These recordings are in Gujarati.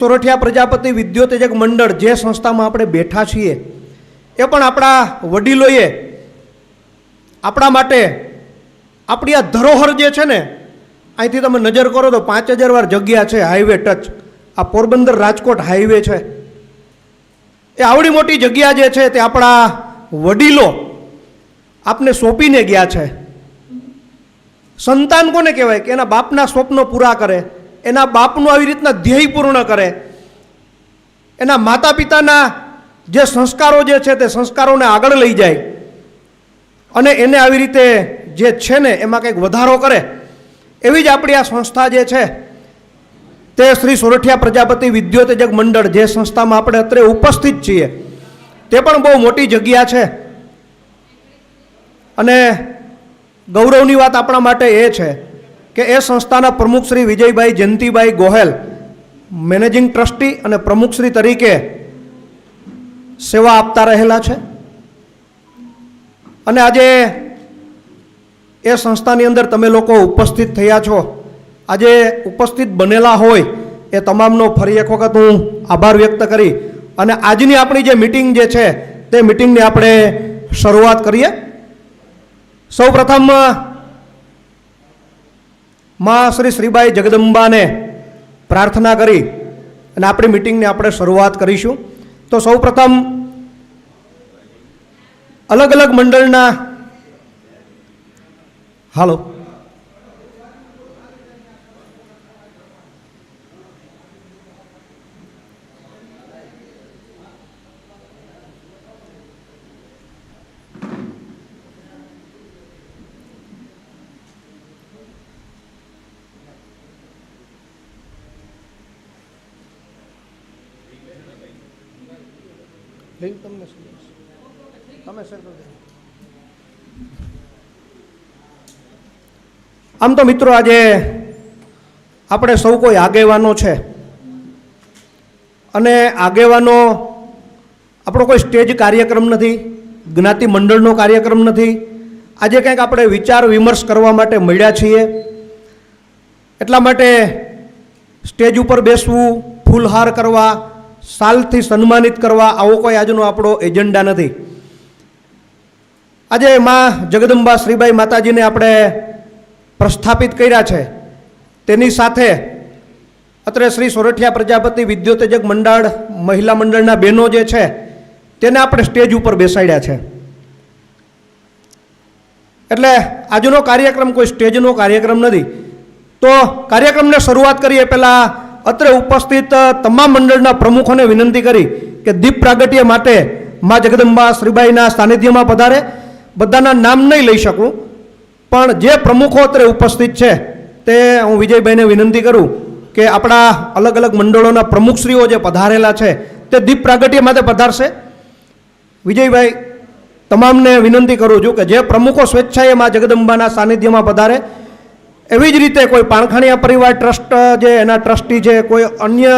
સોરઠિયા પ્રજાપતિ વિદ્યોતેજક મંડળ જે સંસ્થામાં આપણે બેઠા છીએ, એ પણ આપણા વડીલોએ આપણા માટે આપણી આ ધરોહર જે છે ને, અહીંથી તમે નજર કરો તો પાંચ હજાર વાર જગ્યા છે, હાઈવે ટચ. આ પોરબંદર રાજકોટ હાઈવે છે. એ આવડી મોટી જગ્યા જે છે તે આપણા વડીલો આપને સોંપીને ગયા છે. સંતાન કોને કહેવાય? કે એના બાપના સ્વપ્નો પૂરા કરે. એના બાપનું આવી રીતના ધ્યેય પૂર્ણ કરે. એના માતા પિતાના જે સંસ્કારો જે છે તે સંસ્કારોને આગળ લઈ જાય. અને એને આવી રીતે જે છે ને એમાં કંઈક વધારો કરે. એવી જ આપણી આ સંસ્થા જે છે તે શ્રી સોરઠિયા પ્રજાપતિ વિદ્યોતેજક મંડળ જે સંસ્થામાં આપણે અત્રે ઉપસ્થિત છીએ, તે પણ બહુ મોટી જગ્યા છે. અને ગૌરવની વાત આપણા માટે એ છે કે એ સંસ્થાના પ્રમુખ શ્રી વિજયભાઈ જયંતિભાઈ ગોહેલ, મેનેજિંગ ટ્રસ્ટી અને પ્રમુખશ્રી તરીકે સેવા આપતા રહેલા છે. અને આજે એ સંસ્થાની અંદર તમે લોકો ઉપસ્થિત થયા છો. આજે ઉપસ્થિત બનેલા હોય એ તમામનો ફરી એક વખત હું આભાર વ્યક્ત કરી અને આજની આપણી જે મિટિંગ જે છે તે મિટિંગની આપણે શરૂઆત કરીએ. સૌ પ્રથમ માં શ્રી શ્રીબાઈ જગદંબાને પ્રાર્થના કરી અને આપણી મિટિંગની આપણે શરૂઆત કરીશું. તો સૌ પ્રથમ અલગ અલગ મંડળના હાલો. લિંક તમને તમે શેર આમ તો મિત્રો આજે આપણે સૌ કોઈ આગેવાનો છે. અને આગેવાનો આપણો કોઈ સ્ટેજ કાર્યક્રમ નથી, જ્ઞાતિ મંડળનો કાર્યક્રમ નથી. આજે કંઈક આપણે વિચાર વિમર્શ કરવા માટે મળ્યા છીએ. એટલા માટે સ્ટેજ ઉપર બેસવું, ફૂલહાર કરવા સાલથી સન્માનિત કરવા આવો કોઈ આજનો આપણો એજન્ડા નથી. આજે મા જગદંબા શ્રીબાઈ માતાજીને આપણે પ્રસ્થાપિત કર્યા છે. તેની સાથે અત્રે શ્રી સોરઠિયા પ્રજાપતિ વિદ્યોતેજક મંડળ મહિલા મંડળના બહેનો જે છે, તેને આપણે સ્ટેજ ઉપર બેસાડ્યા છે. એટલે આજનો કાર્યક્રમ કોઈ સ્ટેજનો કાર્યક્રમ નથી. તો કાર્યક્રમને શરૂઆત કરીએ પહેલાં અત્રે ઉપસ્થિત તમામ મંડળના પ્રમુખોને વિનંતી કરી કે દીપ પ્રાગટ્ય માટે મા જગદંબા શ્રીબાઈના સાનિધ્યમાં પધારે. બધાના નામ નહીં લઈ શકું, પણ જે પ્રમુખો અત્રે ઉપસ્થિત છે, તે હું વિજયભાઈને વિનંતી કરું કે આપણા અલગ અલગ મંડળોના પ્રમુખશ્રીઓ જે પધારેલા છે, તે દીપ પ્રાગટ્ય માટે પધારશે. વિજયભાઈ, તમામને વિનંતી કરું છું કે જે પ્રમુખો સ્વેચ્છાએ મા જગદંબાના સાનિધ્યમાં પધારે એવી જ રીતે કોઈ પાણખાણીયા પરિવાર ટ્રસ્ટ જે, એના ટ્રસ્ટી છે કોઈ અન્ય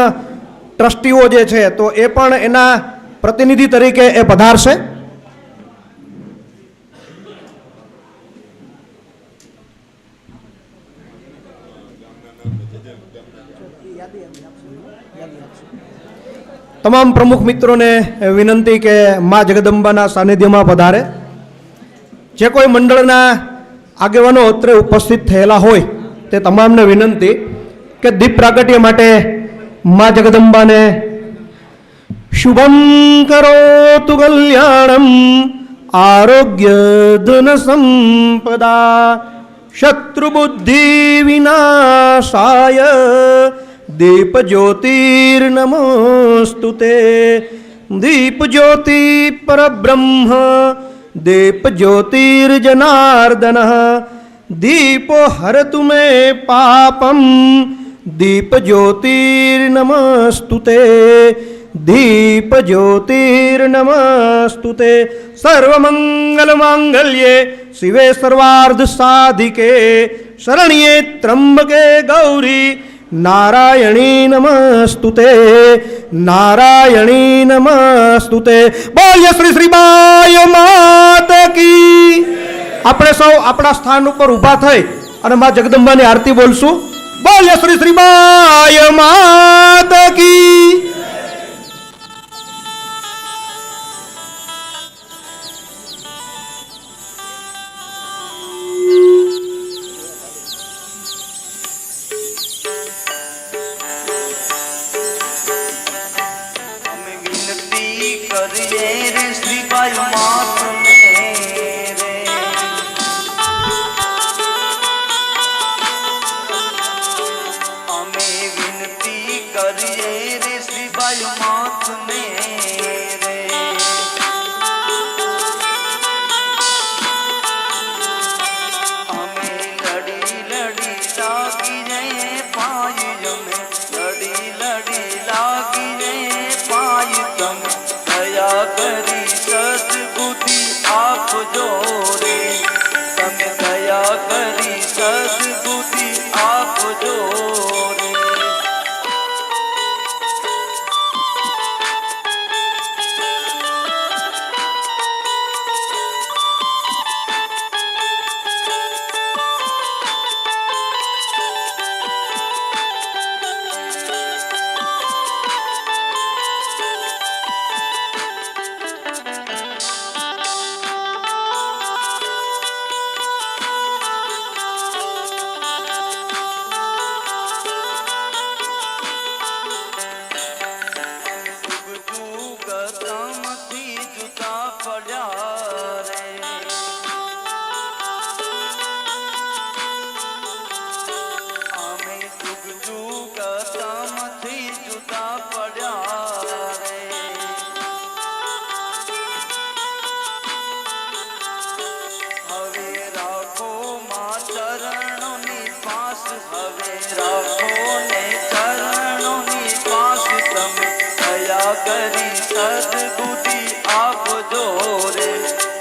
ટ્રસ્ટીઓ જે છે, તો એ પણ એના પ્રતિનિધિ તરીકે એ પધારશે. તમામ પ્રમુખ મિત્રોને વિનંતી કે મા જગદંબાના સાનિધ્યમાં પધારે. જે કોઈ મંડળના આગેવાનો અત્રે ઉપસ્થિત થયેલા હોય તે તમામને વિનંતી કે દીપ પ્રાગટ્ય માટે મા જગદંબાને શુભમ કરોતુ કલ્યાણમ આરોગ્ય ધન સંપદા, શત્રુબુદ્ધિ વિનાશાય, દીપ જ્યોતિર્નમોસ્તુ તે દીપ જ્યોતિ પરબ્રહ્મ દીપ જ્યોતિર્જનાર્દન દીપો હરતુ મે પાપમ દીપ જ્યોતિર્નમસ્તુ તે દીપ જ્યોતિર્નમસ્તુ તે સર્વમંગલ શિવે સર્વાર્ધ સાધિકે શરણ્યે ત્રંબકે ગૌરી નારાયણી નમસ્તુતે નારાયણી નમસ્તુતે બોલ્ય શ્રી શ્રીબાય માત કી. આપણે સૌ આપણા સ્થાન ઉપર ઊભા થઈ અને મા જગદંબાની આરતી બોલશું. બોલ્ય શ્રી શ્રીબાય માત woman. હવે રાખો ને ચરણોની પાસ તમે થયા કરી સદબુદ્ધિ આપજો રે.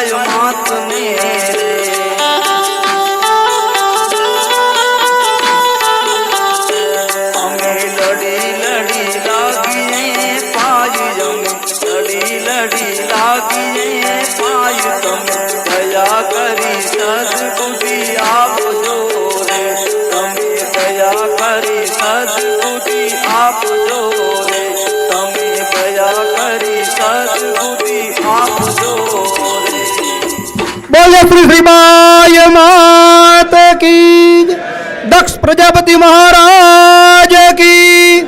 શ્રીબાઈ માતને અમે લડી લડી લાગીએ પાય અમે લડી લડી લાગીએ પાય તમે દયા કરી સદબુદ્ધિ આપજો રે તમે દયા કરી સદબુદ્ધિ બોલે શ્રી શ્રીમાય માત કી દક્ષ પ્રજાપતિ મહારાજ કી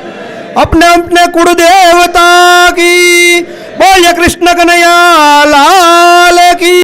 અપને અપને કુળ દેવતા કી બોલ્ય કૃષ્ણ કનૈયા લાલ કી